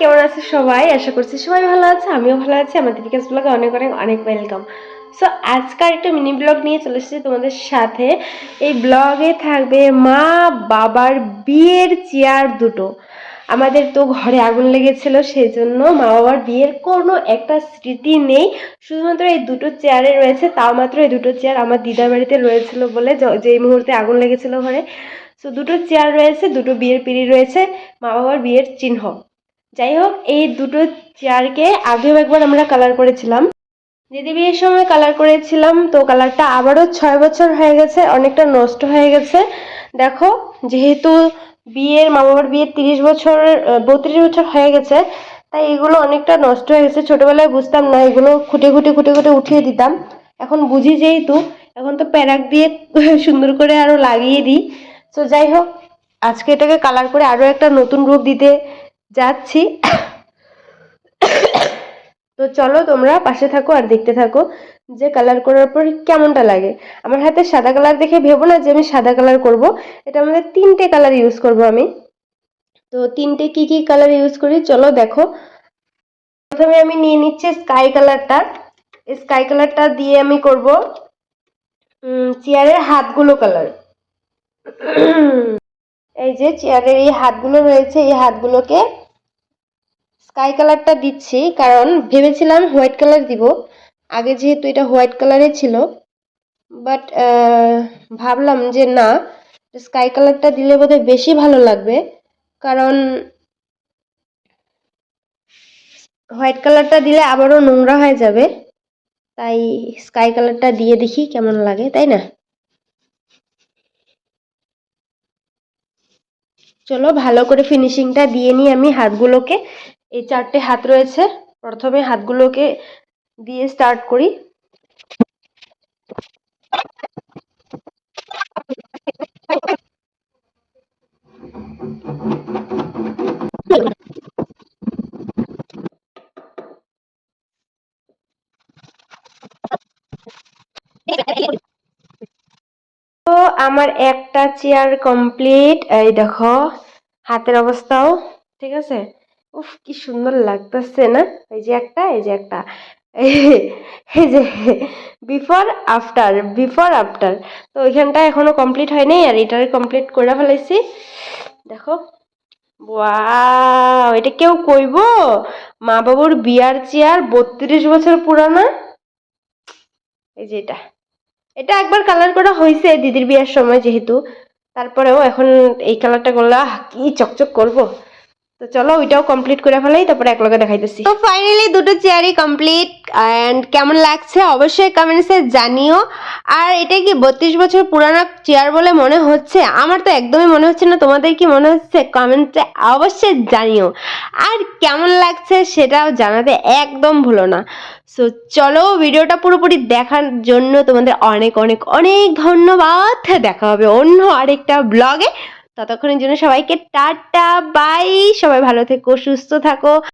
কেমন আছে সবাই? আশা করছি সবাই ভালো আছে, আমিও ভালো আছি আমাদের বিকাশ ব্লগে অনেক অনেক অনেক ওয়েলকাম সো আজকাল একটা মিনি ব্লগ নিয়ে চলে এসেছি তোমাদের সাথে। এই ব্লগে থাকবে মা বাবার বিয়ের চেয়ার দুটো। আমাদের তো ঘরে আগুন লেগেছিল সেই জন্য মা বাবার বিয়ের কোনো একটা স্মৃতি নেই। শুধুমাত্র এই দুটো চেয়ারে রয়েছে, তাও মাত্র এই দুটো চেয়ার আমার দিদার বাড়িতে রয়েছিল বলে যেই মুহূর্তে আগুন লেগেছিল ঘরে। সো দুটো চেয়ার রয়েছে, দুটো বিয়ের পিড়ি রয়েছে, মা বাবার বিয়ের চিহ্ন। যাই হোক এই দুটো চেয়ারকে আগেও একবার আমরা কালার করেছিলাম। দিদি বিয়ের সময় কালার করেছিলাম, তো কালারটা আবারও ছয় বছর হয়ে গেছে, অনেকটা নষ্ট হয়ে গেছে। দেখো, যেহেতু বিয়ের মা বাবার বিয়ের তিরিশ বছর বত্রিশ বছর হয়ে গেছে, তাই এগুলো অনেকটা নষ্ট হয়ে গেছে। ছোটোবেলায় বুঝতাম না, এগুলো খুঁটে খুঁটে খুঁটে খুঁটে উঠিয়ে দিতাম। এখন বুঝি যেহেতু, এখন তো প্যারাক দিয়ে সুন্দর করে আরও লাগিয়ে দিই। তো যাই হোক আজকে এটাকে কালার করে আরও একটা নতুন রূপ দিতে যাচ্ছি। তো চলো তোমরা পাশে থাকো আর দেখতে থাকো যে কালার করার পর কেমনটা লাগে। আমার হাতে সাদা কালার দেখে ভেবো না যে আমি সাদা কালার করব। এটা আমাদের তিনটে কালার ইউজ করব আমি। তো তিনটে কি কি কালার ইউজ করি? চলো দেখো। প্রথমে আমি নিয়ে নিচ্ছি স্কাই কালারটা স্কাই কালারটা দিয়ে আমি করব চেয়ারের হাতগুলো কালার এই যে চেয়ারের এই হাতগুলো রয়েছে, এই হাতগুলোকে স্কাই কালারটা দিচ্ছি, কারণ ভেবেছিলাম হোয়াইট কালার দিব। আগে যেহেতু এটা হোয়াইট কালারে ছিল বাট ভাবলাম যে না, স্কাই কালারটা দিলে বোধহয় বেশি ভালো লাগবে, কারণ হোয়াইট কালারটা দিলে আবারও নোংরা হয়ে যাবে। তাই স্কাই কালারটা দিয়ে দেখি কেমন লাগে, তাই না? চলো ভালো করে ফিনিশিংটা দিয়ে নিই আমি হাতগুলোকে। এই চারটে হাত রয়েছে। প্রথমে হাতগুলোকে দিয়ে স্টার্ট করি। তো আমার একটা চেয়ার কমপ্লিট এই দেখো, হাতের অবস্থাও, ঠিক আছে? উফ, কি সুন্দর লাগতেছে, না? এই যে একটা, এই যে একটা। এই যে বিফোর আফটার বিফোর আফটার তো ওইখানটা এখনও কমপ্লিট হয়নি আর এটার কমপ্লিট করে ফেলাইছি দেখো। ওয়াও এটা কেউ কইব? মা বাবুর বিয়ার চেয়ার বত্রিশ বছর পুরানা? এই যে এটা। এটা একবার কালার করা হয়েছে দিদির বিয়ার সময় যেহেতু। তারপরেও এখন এই কালারটা করলে কি চকচক করব? তো চলো ওইটাও কমপ্লিট করে ফেলাই, তারপরে এক লগে দেখাইতেছি। তো ফাইনালি দুটো চেয়ারই কমপ্লিট অ্যান্ড কেমন লাগছে অবশ্যই কমেন্টসে জানিও। আর এটা কি বত্রিশ বছর পুরানা চেয়ার বলে মনে হচ্ছে? আমার তো একদমই মনে হচ্ছে না। তোমাদের কি মনে হচ্ছে? কমেন্টে অবশ্যই জানিও। আর কেমন লাগছে সেটাও জানাতে একদম ভুলো না। সো চলো ভিডিওটা পুরোপুরি দেখার জন্য তোমাদের অনেক অনেক অনেক ধন্যবাদ। দেখা হবে অন্য আরেকটা ব্লগে ততক্ষণের জন্য সবাইকে টাটা বাই সবাই ভালো থেকো সুস্থ থাকো।